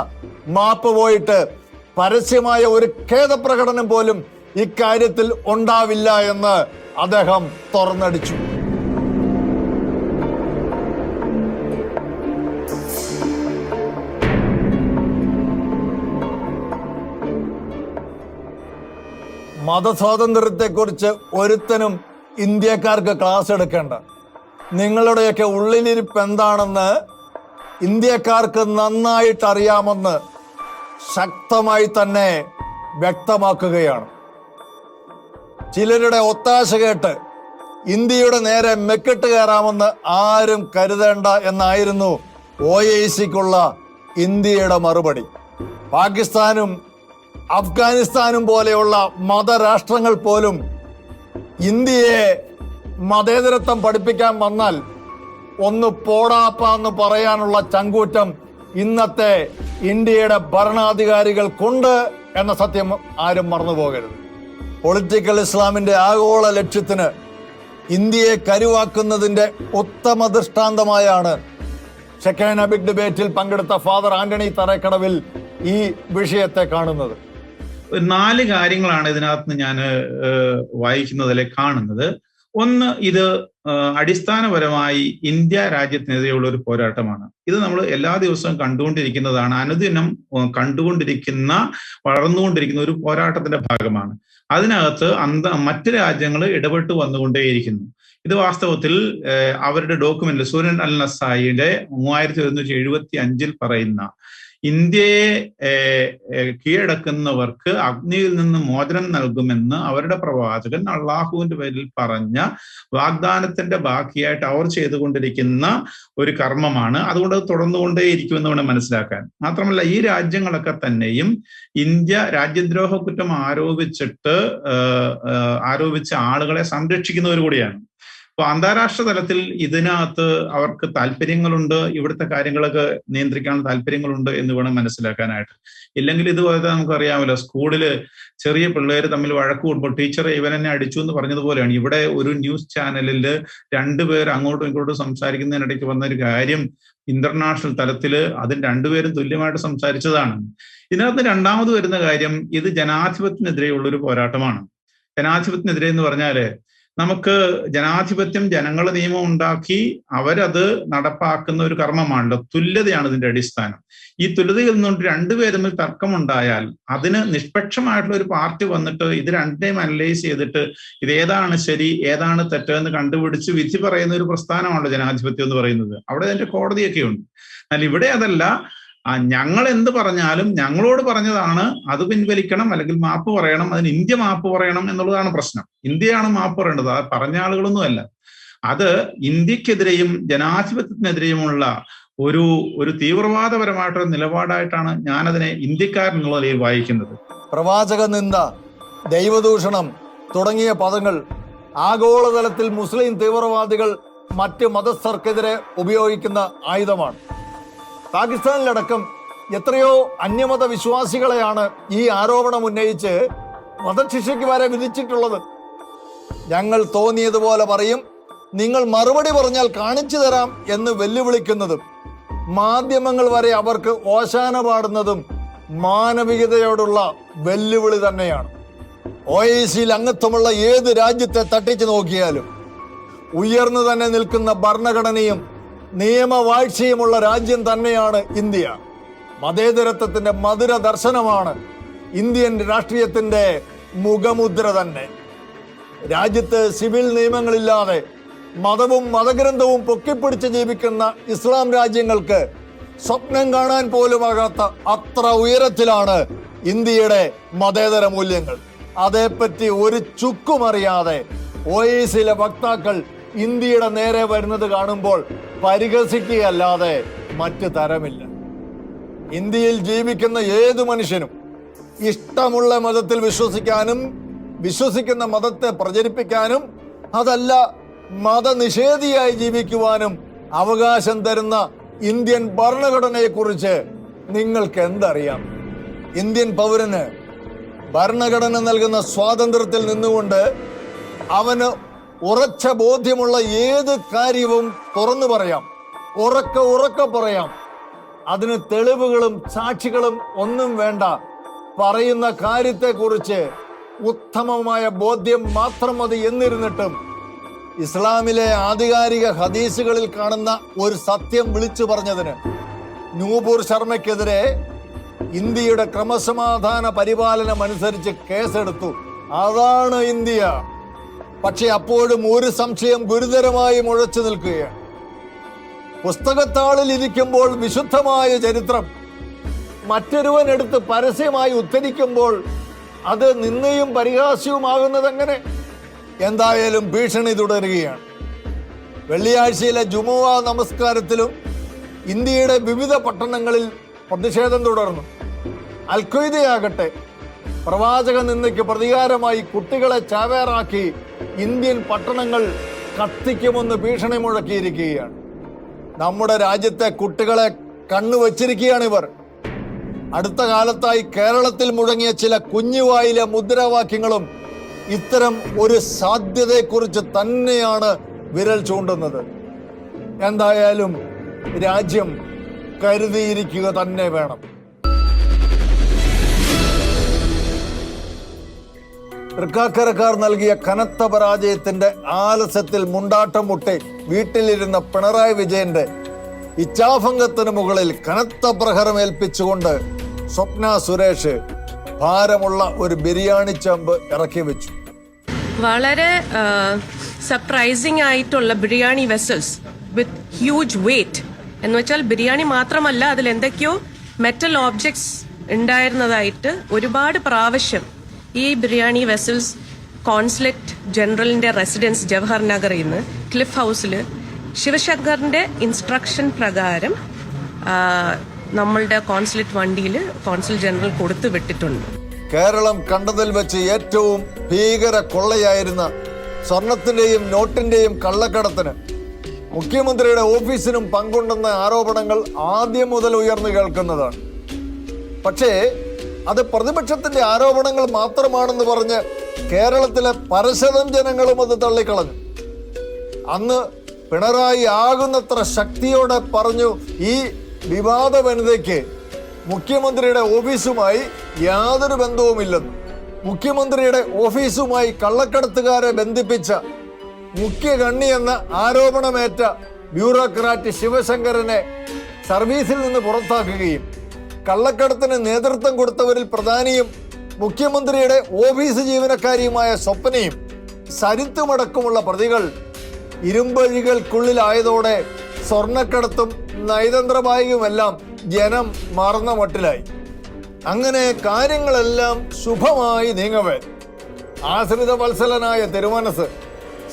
മാപ്പ് പോയിട്ട് പരസ്യമായ ഒരു ഖേദപ്രകടനം പോലും ഇക്കാര്യത്തിൽ ഉണ്ടാവില്ല എന്ന് അദ്ദേഹം തുറന്നടിച്ചു. മതസ്വാതന്ത്ര്യത്തെക്കുറിച്ച് ഒരുത്തനും ഇന്ത്യക്കാർക്ക് ക്ലാസ് എടുക്കേണ്ട. നിങ്ങളുടെയൊക്കെ ഉള്ളിലിരിപ്പ് എന്താണെന്ന് ഇന്ത്യക്കാർക്ക് നന്നായിട്ട് അറിയാമെന്ന് ശക്തമായി തന്നെ വ്യക്തമാക്കുകയാണ്. ചിലരുടെ ഒത്താശ കേട്ട് ഇന്ത്യയുടെ നേരെ മെക്കിട്ട് കയറാമെന്ന് ആരും കരുതേണ്ട എന്നായിരുന്നു ഒ ഐ സിക്കുള്ള ഇന്ത്യയുടെ മറുപടി. പാകിസ്ഥാനും അഫ്ഗാനിസ്ഥാനും പോലെയുള്ള മതരാഷ്ട്രങ്ങൾ പോലും ഇന്ത്യയെ മതേതരത്വം പഠിപ്പിക്കാൻ വന്നാൽ ഒന്ന് പോടാപ്പ എന്ന് പറയാനുള്ള ചങ്കൂറ്റം ഇന്നത്തെ ഇന്ത്യയുടെ ഭരണാധികാരികൾക്കുണ്ട് എന്ന സത്യം ആരും മറന്നുപോകരുത് പൊളിറ്റിക്കൽ ഇസ്ലാമിന്റെ ആഗോള ലക്ഷ്യത്തിന് ഇന്ത്യയെ കരുവാക്കുന്നതിന്റെ ഉത്തമ ദൃഷ്ടാന്തമായാണ് ഷെക്കൻ ബിഗ് ഡിബേറ്റിൽ പങ്കെടുത്ത ഫാദർ ആന്റണി തറക്കടവിൽ ഈ വിഷയത്തെ കാണുന്നത്. നാല് കാര്യങ്ങളാണ് ഇതിനകത്ത് ഞാൻ വായിക്കുന്നതിലെ കാണുന്നത്. ഒന്ന് ഇത് അടിസ്ഥാനപരമായി ഇന്ത്യ രാജ്യത്തിനെതിരെയുള്ള ഒരു പോരാട്ടമാണ്. ഇത് നമ്മൾ എല്ലാ ദിവസവും കണ്ടുകൊണ്ടിരിക്കുന്നതാണ്. അനുദിനം കണ്ടുകൊണ്ടിരിക്കുന്ന വളർന്നുകൊണ്ടിരിക്കുന്ന ഒരു പോരാട്ടത്തിന്റെ ഭാഗമാണ്. അതിനകത്ത് അന്ത മറ്റ് രാജ്യങ്ങൾ ഇടപെട്ട് വന്നുകൊണ്ടേയിരിക്കുന്നു. ഇത് വാസ്തവത്തിൽ അവരുടെ ഡോക്യുമെന്റ് സൂര്യൻ അൽ നസായിയുടെ മൂവായിരത്തി ഒരുന്നൂറ്റി എഴുപത്തി അഞ്ചിൽ പറയുന്ന ഇന്ത്യയെ കീഴടക്കുന്നവർക്ക് അഗ്നിയിൽ നിന്ന് മോചനം നൽകുമെന്ന് അവരുടെ പ്രവാചകൻ അള്ളാഹുവിന്റെ പേരിൽ പറഞ്ഞ വാഗ്ദാനത്തിന്റെ ബാക്കിയായിട്ട് അവർ ചെയ്തുകൊണ്ടിരിക്കുന്ന ഒരു കർമ്മമാണ്. അതുകൊണ്ട് അത് തുടർന്നുകൊണ്ടേയിരിക്കുമെന്ന് വേണം മനസ്സിലാക്കാൻ. മാത്രമല്ല ഈ രാജ്യങ്ങളൊക്കെ തന്നെയും ഇന്ത്യ രാജ്യദ്രോഹ കുറ്റം ആരോപിച്ചിട്ട് ആരോപിച്ച ആളുകളെ സംരക്ഷിക്കുന്നവർ കൂടിയാണ്. അപ്പൊ അന്താരാഷ്ട്ര തലത്തിൽ ഇതിനകത്ത് അവർക്ക് താല്പര്യങ്ങളുണ്ട് ഇവിടുത്തെ കാര്യങ്ങളൊക്കെ നിയന്ത്രിക്കാൻ താല്പര്യങ്ങളുണ്ട് എന്ന് വേണം മനസ്സിലാക്കാനായിട്ട്. ഇല്ലെങ്കിൽ ഇതുപോലെ നമുക്കറിയാമല്ലോ സ്കൂളിൽ ചെറിയ പിള്ളേർ തമ്മിൽ വഴക്ക് കൂടുമ്പോൾ ടീച്ചർ ഇവൻ എന്നെ അടിച്ചു എന്ന് പറഞ്ഞതുപോലെയാണ്. ഇവിടെ ഒരു ന്യൂസ് ചാനലിൽ രണ്ടുപേർ അങ്ങോട്ടും ഇങ്ങോട്ടും സംസാരിക്കുന്നതിനിടയ്ക്ക് വന്ന ഒരു കാര്യം ഇന്റർനാഷണൽ തലത്തിൽ അതിന് രണ്ടുപേരും തുല്യമായിട്ട് സംസാരിച്ചതാണ്. ഇതിനകത്ത് രണ്ടാമത് വരുന്ന കാര്യം ഇത് ജനാധിപത്യത്തിനെതിരെയുള്ള ഒരു പോരാട്ടമാണ്. ജനാധിപത്യത്തിനെതിരെ എന്ന് പറഞ്ഞാൽ നമുക്ക് ജനാധിപത്യം ജനങ്ങൾ നിയമം ഉണ്ടാക്കി അവരത് നടപ്പാക്കുന്ന ഒരു കർമ്മമാണല്ലോ. തുല്യതയാണ് ഇതിന്റെ അടിസ്ഥാനം. ഈ തുല്യതയിൽ നിന്നുകൊണ്ട് രണ്ടുപേരും തമ്മിൽ തർക്കമുണ്ടായാൽ അതിന് നിഷ്പക്ഷമായിട്ടുള്ള ഒരു പാർട്ടി വന്നിട്ട് ഇത് രണ്ടിനെയും അനലൈസ് ചെയ്തിട്ട് ഇത് ഏതാണ് ശരി ഏതാണ് തെറ്റെന്ന് കണ്ടുപിടിച്ച് വിധി പറയുന്ന ഒരു പ്രസ്ഥാനമാണല്ലോ ജനാധിപത്യം എന്ന് പറയുന്നത്. അവിടെ അതിന്റെ കോടതിയൊക്കെ ഉണ്ട് എന്നാൽ ഇവിടെ അതല്ല ആ ഞങ്ങൾ എന്ത് പറഞ്ഞാലും ഞങ്ങളോട് പറഞ്ഞതാണ് അത് പിൻവലിക്കണം അല്ലെങ്കിൽ മാപ്പ് പറയണം അതിന് ഇന്ത്യ മാപ്പ് പറയണം എന്നുള്ളതാണ് പ്രശ്നം. ഇന്ത്യയാണ് മാപ്പ് പറയേണ്ടത് അത് പറഞ്ഞ ആളുകളൊന്നുമല്ല അത് ഇന്ത്യക്കെതിരെയും ജനാധിപത്യത്തിനെതിരെയുമുള്ള ഒരു ഒരു തീവ്രവാദപരമായിട്ടൊരു നിലപാടായിട്ടാണ് ഞാനതിനെ ഇന്ത്യക്കാരൻ എന്നുള്ള നിലയിൽ വായിക്കുന്നത്. പ്രവാചക നിന്ദ ദൈവദൂഷണം തുടങ്ങിയ പദങ്ങൾ ആഗോളതലത്തിൽ മുസ്ലിം തീവ്രവാദികൾ മറ്റ് മതസ്ഥർക്കെതിരെ ഉപയോഗിക്കുന്ന ആയുധമാണ്. പാകിസ്ഥാനിലടക്കം എത്രയോ അന്യമത വിശ്വാസികളെയാണ് ഈ ആരോപണം ഉന്നയിച്ച് വധശിക്ഷയ്ക്ക് വരെ വിധിച്ചിട്ടുള്ളത്. ഞങ്ങൾ തോന്നിയതുപോലെ പറയും നിങ്ങൾ മറുപടി പറഞ്ഞാൽ കാണിച്ചു തരാം എന്ന് വെല്ലുവിളിക്കുന്നതും മാധ്യമങ്ങൾ വരെ അവർക്ക് ഓശാന പാടുന്നതും മാനവികതയോടുള്ള വെല്ലുവിളി തന്നെയാണ്. ഒ ഐ സിയിൽ അംഗത്വമുള്ള ഏത് രാജ്യത്തെ തട്ടിച്ചു നോക്കിയാലും ഉയർന്നു തന്നെ നിൽക്കുന്ന ഭരണഘടനയും നിയമവാഴ്ചയുമുള്ള രാജ്യം തന്നെയാണ് ഇന്ത്യ. മതേതരത്വത്തിന്റെ മധുര ദർശനമാണ് ഇന്ത്യൻ രാഷ്ട്രീയത്തിന്റെ മുഖമുദ്ര തന്നെ. രാജ്യത്ത് സിവിൽ നിയമങ്ങളില്ലാതെ മതവും മതഗ്രന്ഥവും പൊക്കിപ്പിടിച്ച് ജീവിക്കുന്ന ഇസ്ലാം രാജ്യങ്ങൾക്ക് സ്വപ്നം കാണാൻ പോലുമാകാത്ത അത്ര ഉയരത്തിലാണ് ഇന്ത്യയുടെ മതേതര മൂല്യങ്ങൾ. അതേപ്പറ്റി ഒരു ചുക്കുമറിയാതെ ഒ വക്താക്കൾ ഇന്ത്യയുടെ നേരെ വരുന്നത് കാണുമ്പോൾ പരിഹസിക്കുകയല്ലാതെ മറ്റ് തരമില്ല. ഇന്ത്യയിൽ ജീവിക്കുന്ന ഏതു മനുഷ്യനും ഇഷ്ടമുള്ള മതത്തിൽ വിശ്വസിക്കാനും വിശ്വസിക്കുന്ന മതത്തെ പ്രചരിപ്പിക്കാനും അതല്ല മതനിഷേധിയായി ജീവിക്കുവാനും അവകാശം തരുന്ന ഇന്ത്യൻ ഭരണഘടനയെക്കുറിച്ച് നിങ്ങൾക്ക് എന്തറിയാം ഇന്ത്യൻ പൗരന് ഭരണഘടന നൽകുന്ന സ്വാതന്ത്ര്യത്തിൽ നിന്നുകൊണ്ട് അവന് ഉറച്ച ബോധ്യമുള്ള ഏത് കാര്യവും തുറന്നു പറയാം. ഉറക്ക ഉറക്ക പറയാം. അതിന് തെളിവുകളും സാക്ഷികളും ഒന്നും വേണ്ട. പറയുന്ന കാര്യത്തെക്കുറിച്ച് ഉത്തമമായ ബോധ്യം മാത്രം മതി എന്നിരുന്നിട്ടും ഇസ്ലാമിലെ ആധികാരിക ഹദീസുകളിൽ കാണുന്ന ഒരു സത്യം വിളിച്ചു പറഞ്ഞതിന് നൂപൂർ ശർമ്മയ്ക്കെതിരെ ഇന്ത്യയുടെ ക്രമസമാധാന പരിപാലനം അനുസരിച്ച് കേസെടുത്തു. അതാണ് ഇന്ത്യ. പക്ഷെ അപ്പോഴും ഒരു സംശയം ഗുരുതരമായി മുഴച്ചു നിൽക്കുകയാണ്. പുസ്തകത്താളിൽ ഇരിക്കുമ്പോൾ വിശുദ്ധമായ ചരിത്രം. മറ്റൊരുവൻ എടുത്ത് പരസ്യമായി ഉദ്ധരിക്കുമ്പോൾ അത് നിന്നയും പരിഹാസ്യവുമാകുന്നത് എങ്ങനെ എന്തായാലും ഭീഷണി തുടരുകയാണ്. വെള്ളിയാഴ്ചയിലെ ജുമുവ നമസ്കാരത്തിലും ഇന്ത്യയുടെ വിവിധ പട്ടണങ്ങളിൽ പ്രതിഷേധം തുടർന്നു. അൽഖ്വയ്ദയാകട്ടെ പ്രവാചക നിന്ദയ്ക്ക് പ്രതികാരമായി കുട്ടികളെ ചാവേറാക്കി ഇന്ത്യൻ പട്ടണങ്ങൾ കത്തിക്കുമെന്ന് ഭീഷണി മുഴക്കിയിരിക്കുകയാണ്. നമ്മുടെ രാജ്യത്തെ കുട്ടികളെ കണ്ണുവച്ചിരിക്കുകയാണ് ഇവർ. അടുത്ത കാലത്തായി കേരളത്തിൽ മുഴങ്ങിയ ചില കുഞ്ഞുവായിലെ മുദ്രാവാക്യങ്ങളും ഇത്തരം ഒരു സാധ്യതയെക്കുറിച്ച് തന്നെയാണ് വിരൽ ചൂണ്ടുന്നത്. എന്തായാലും രാജ്യം കരുതിയിരിക്കുക തന്നെ വേണം. തൃക്കാക്കരക്കാർ നൽകിയ കനത്ത പരാജയത്തിന്റെ ആലസ്യത്തിൽ മുണ്ടാട്ടം മുട്ടി വീട്ടിലിരുന്ന പിണറായി വിജയന്റെ ഇച്ഛാഭംഗത്തിന് മുകളിൽ കനത്ത പ്രഹരമേൽപ്പിച്ചുകൊണ്ട് സ്വപ്ന സുരേഷ് ഭാരമുള്ള ഒരു ബിരിയാണി ചമ്പ് ഇറക്കി വെച്ചു. വളരെ സർപ്രൈസിംഗ് ആയിട്ടുള്ള biryani vessels with huge weight എന്ന് വെച്ചാൽ ബിരിയാണി മാത്രമല്ല അതിൽ എന്തൊക്കെയോ മെറ്റൽ ഓബ്ജക്ട്സ് ഉണ്ടായിരുന്നതായിട്ട് ഒരുപാട് പ്രാവശ്യം ഈ ബിരിയാണി വെസൽസ് കോൺസുലേറ്റ് ജനറലിന്റെ റെസിഡൻസ് ജവഹർ നഗറിൽ നിന്ന് ക്ലിഫ് ഹൗസിൽ ശിവശങ്കറിന്റെ ഇൻസ്ട്രക്ഷൻ പ്രകാരം നമ്മളുടെ കോൺസുലേറ്റ് വണ്ടിയിൽ കോൺസുൽ ജനറൽ കൊടുത്തു വിട്ടിട്ടുണ്ട്. കേരളം കണ്ടതിൽ വെച്ച് ഏറ്റവും ഭീകര കൊള്ളയായിരുന്ന സ്വർണത്തിന്റെയും നോട്ടിന്റെയും കള്ളക്കടത്തിന് മുഖ്യമന്ത്രിയുടെ ഓഫീസിനും പങ്കുണ്ടെന്ന ആരോപണങ്ങൾ ആദ്യം മുതൽ ഉയർന്നു കേൾക്കുന്നതാണ്. പക്ഷേ അത് പ്രതിപക്ഷത്തിന്റെ ആരോപണങ്ങൾ മാത്രമാണെന്ന് പറഞ്ഞ് കേരളത്തിലെ പരശതം ജനങ്ങളും അത് തള്ളിക്കളഞ്ഞു. അന്ന് പിണറായി ആകുന്നത്ര ശക്തിയോടെ പറഞ്ഞു ഈ വിവാദ വനിതയ്ക്ക് മുഖ്യമന്ത്രിയുടെ ഓഫീസുമായി യാതൊരു ബന്ധവുമില്ലെന്ന്. മുഖ്യമന്ത്രിയുടെ ഓഫീസുമായി കള്ളക്കടത്തുകാരെ ബന്ധിപ്പിച്ച മുഖ്യ കണ്ണി എന്ന ആരോപണമേറ്റ ബ്യൂറോക്രാറ്റ് ശിവശങ്കരനെ സർവീസിൽ നിന്ന് പുറത്താക്കുകയും കള്ളക്കടത്തിന് നേതൃത്വം കൊടുത്തവരിൽ പ്രധാനിയും മുഖ്യമന്ത്രിയുടെ ഓഫീസ് ജീവനക്കാരിയുമായ സ്വപ്നയും സരിത്തുമടക്കമുള്ള പ്രതികൾ ഇരുമ്പഴികൾക്കുള്ളിലായതോടെ സ്വർണക്കടത്തും നയതന്ത്രമായുമെല്ലാം ജനം മറന്ന മട്ടിലായി. അങ്ങനെ കാര്യങ്ങളെല്ലാം ശുഭമായി നീങ്ങവേ. ആശ്രിത വത്സലനായ തിരുമനസ്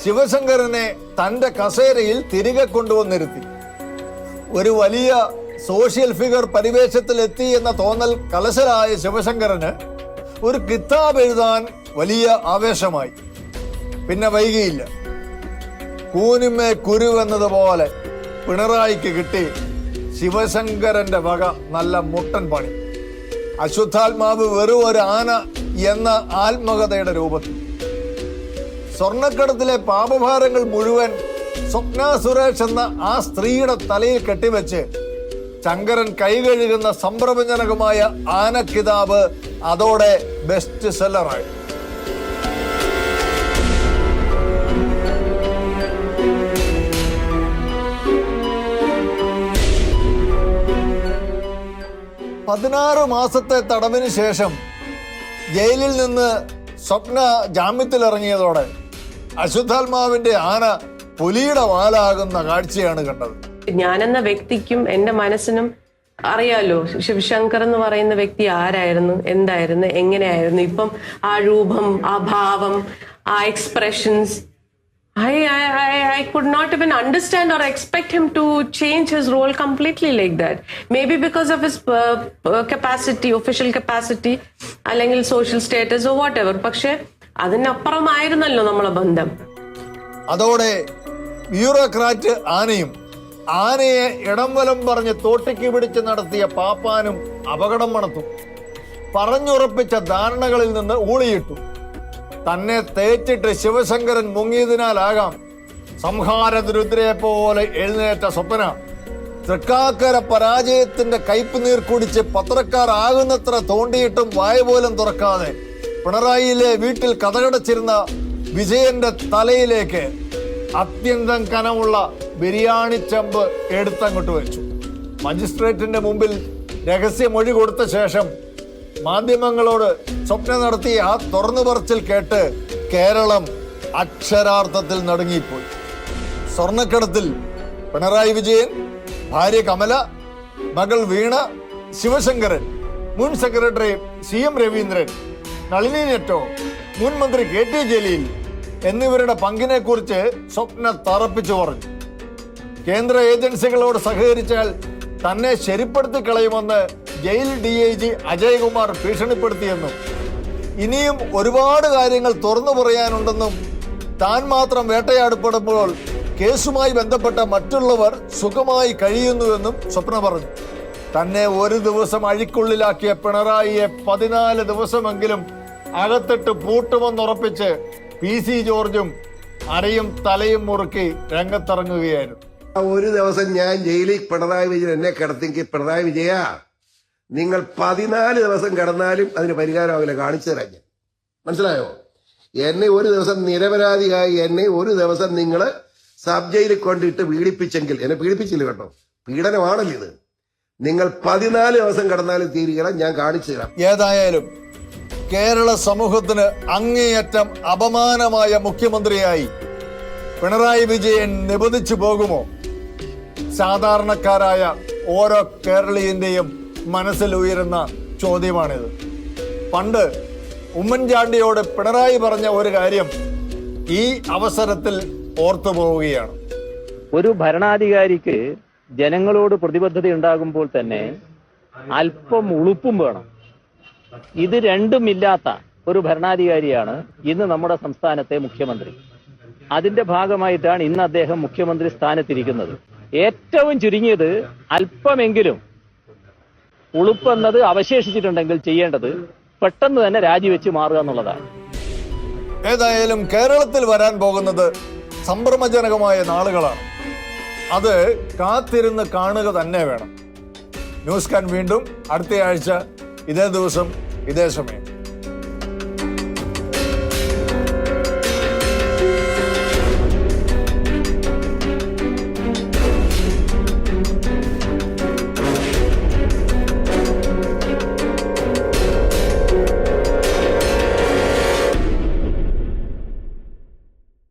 ശിവശങ്കരനെ തന്റെ കസേരയിൽ തിരികെ കൊണ്ടുവന്നിരുത്തി. ഒരു വലിയ സോഷ്യൽ ഫിഗർ പരിവേഷത്തിലെത്തി എന്ന തോന്നൽ കലശരായ ശിവശങ്കരന് ഒരു കിതാബ് എഴുതാൻ വലിയ ആവേശമായി. പിന്നെ വൈകിയില്ല. കൂനിമേ കുരുവെന്നതുപോലെ പിണറായിക്ക് കിട്ടി ശിവശങ്കരന്റെ വക നല്ല മുട്ടൻ പണി. അശുദ്ധാത്മാവ് വെറും ഒരു ആന എന്ന ആത്മകഥയുടെ രൂപത്തിൽ. സ്വർണക്കടത്തിലെ പാപഭാരങ്ങൾ മുഴുവൻ സ്വപ്ന സുരേഷ് എന്ന ആ സ്ത്രീയുടെ തലയിൽ കെട്ടിവെച്ച് ശങ്കരൻ കൈകഴുകുന്ന സംഭ്രമജനകമായ ആനക്കിതാബ് അതോടെ ബെസ്റ്റ് സെല്ലറായി പതിനാറ് മാസത്തെ തടവിന് ശേഷം ജയിലിൽ നിന്ന് സ്വപ്ന ജാമ്യത്തിലിറങ്ങിയതോടെ അശുദ്ധാത്മാവിന്റെ ആന പുലിയുടെ വാലാകുന്ന കാഴ്ചയാണ് കണ്ടത്. ഞാനെന്ന വ്യക്തിക്കും എന്റെ മനസ്സിനും അറിയാലോ. ശിവശങ്കർ എന്ന് പറയുന്ന വ്യക്തി ആരായിരുന്നു? എന്തായിരുന്നു? എങ്ങനെയായിരുന്നു? ഇപ്പം ആ രൂപം ആ ഭാവം ആ expressions I I I could not not understand or expect him to change his role completely like that may be because of his capacity official capacity അല്ലെങ്കിൽ സോഷ്യൽ സ്റ്റേറ്റസ് വാട്ട് എവർ പക്ഷെ അതിനപ്പുറമായിരുന്നല്ലോ നമ്മളെ ബന്ധം. അതോടെ ബ്യൂറോക്രാറ്റ് ആനയും ആനയെ ഇടംവലം പറഞ്ഞ് തോട്ടിക്ക് പിടിച്ച് നടത്തിയ പാപ്പാനും അപകടം മണത്തു. പറഞ്ഞുറപ്പിച്ച ധാരണകളിൽ നിന്ന് ഊളിയിട്ടു. തന്നെ തേച്ചിട്ട് ശിവശങ്കരൻ മുങ്ങിയതിനാലാകാം സംഹാരദുരുദ്രയെ പോലെ എഴുന്നേറ്റ സ്വപ്ന. തൃക്കാക്കര പരാജയത്തിന്റെ കയ്പ് നീർ കുടിച്ച് പത്രക്കാരാകുന്നത്ര തോണ്ടിയിട്ടും വായ പോലും തുറക്കാതെ പിണറായിയിലെ വീട്ടിൽ കഥകടച്ചിരുന്ന വിജയന്റെ തലയിലേക്ക് അത്യന്തം കനമുള്ള ബിരിയാണി ചെമ്പ് എടുത്തങ്ങോട്ട് വെച്ചു. മജിസ്ട്രേറ്റിന്റെ മുമ്പിൽ രഹസ്യമൊഴി കൊടുത്ത ശേഷം മാധ്യമങ്ങളോട് സ്വപ്നം നടത്തി ആ തുറന്നു പറച്ചിൽ കേട്ട് കേരളം അക്ഷരാർത്ഥത്തിൽ നടുങ്ങിപ്പോയി. സ്വർണക്കടത്തിൽ പിണറായി വിജയൻ ഭാര്യ കമല മകൾ വീണ ശിവശങ്കരൻ മുൻ secretary C M Raveendran Nalini Netto മുൻ മന്ത്രി കെ ടി ജലീൽ എന്നിവരുടെ പങ്കിനെ കുറിച്ച് സ്വപ്ന തറപ്പിച്ചു പറഞ്ഞു. കേന്ദ്ര ഏജൻസികളോട് സഹകരിച്ചാൽ തന്നെ ശരിപ്പെടുത്തി കളയുമെന്ന് jail D I G Ajaykumar ഭീഷണിപ്പെടുത്തിയെന്നും ഇനിയും ഒരുപാട് കാര്യങ്ങൾ തുറന്നു പറയാനുണ്ടെന്നും താൻ മാത്രം വേട്ടയാടപ്പെടുമ്പോൾ കേസുമായി ബന്ധപ്പെട്ട മറ്റുള്ളവർ സുഖമായി കഴിയുന്നുവെന്നും സ്വപ്ന പറഞ്ഞു. തന്നെ ഒരു ദിവസം അഴിക്കുള്ളിലാക്കിയ പിണറായിയെ പതിനാല് ദിവസമെങ്കിലും അകത്തിട്ട് പൂട്ടുമെന്നുറപ്പിച്ച് പി സി ജോർജും അരയും തലയും മുറുക്കി രംഗത്തിറങ്ങുകയായിരുന്നു. ഒരു ദിവസം ഞാൻ ജയിലിൽ പിണറായി വിജയൻ എന്നെ കിടത്തിക്ക് പിണറായി വിജയ നിങ്ങൾ പതിനാല് ദിവസം കിടന്നാലും അതിന് പരിഹാരമാകില്ല കാണിച്ചു തരാം ഞാൻ. മനസ്സിലായോ? എന്നെ ഒരു ദിവസം നിരപരാധിയായി എന്നെ ഒരു ദിവസം നിങ്ങൾ സബ് ജയിലിൽ കൊണ്ടിട്ട് പീഡിപ്പിച്ചെങ്കിൽ എന്നെ പീഡിപ്പിച്ചില്ല കേട്ടോ? പീഡനമാണല്ലോ ഇത് നിങ്ങൾ പതിനാല് ദിവസം കിടന്നാലും തീരുകയില്ല ഞാൻ കാണിച്ചു തരാം. ഏതായാലും കേരള സമൂഹത്തിന് അങ്ങേയറ്റം അപമാനമായ മുഖ്യമന്ത്രിയായി പിണറായി വിജയൻ നിബന്ധിച്ചു പോകുമോ? സാധാരണക്കാരായ ഓരോ കേരളീയന്റെയും മനസ്സിൽ ഉയരുന്ന ചോദ്യമാണിത്. പണ്ട് ഉമ്മൻചാണ്ടിയോട് പിണറായി പറഞ്ഞ ഒരു കാര്യം ഈ അവസരത്തിൽ ഓർത്തു പോവുകയാണ്. ഒരു ഭരണാധികാരിക്ക് ജനങ്ങളോട് പ്രതിബദ്ധത ഉണ്ടാകുമ്പോൾ തന്നെ അല്പം ഉളുപ്പും വേണം. ഇത് രണ്ടുമില്ലാത്ത ഒരു ഭരണാധികാരിയാണ് ഇന്ന് നമ്മുടെ സംസ്ഥാനത്തെ മുഖ്യമന്ത്രി. അതിന്റെ ഭാഗമായിട്ടാണ് ഇന്ന് അദ്ദേഹം മുഖ്യമന്ത്രി സ്ഥാനത്തിരിക്കുന്നത്. ഏറ്റവും ചുരുങ്ങിയത് അല്പമെങ്കിലും ഉളുപ്പെന്നത് അവശേഷിച്ചിട്ടുണ്ടെങ്കിൽ ചെയ്യേണ്ടത് പെട്ടെന്ന് തന്നെ രാജിവെച്ച് മാറുക എന്നുള്ളതാണ്. ഏതായാലും കേരളത്തിൽ വരാൻ പോകുന്നത് സംഭ്രമജനകമായ നാളുകളാണ്. അത് കാത്തിരുന്ന് കാണുക തന്നെ വേണം. ന്യൂസ് കാൻ വീണ്ടും അടുത്തയാഴ്ച ഇതേ ദിവസം ഇതേ സമയം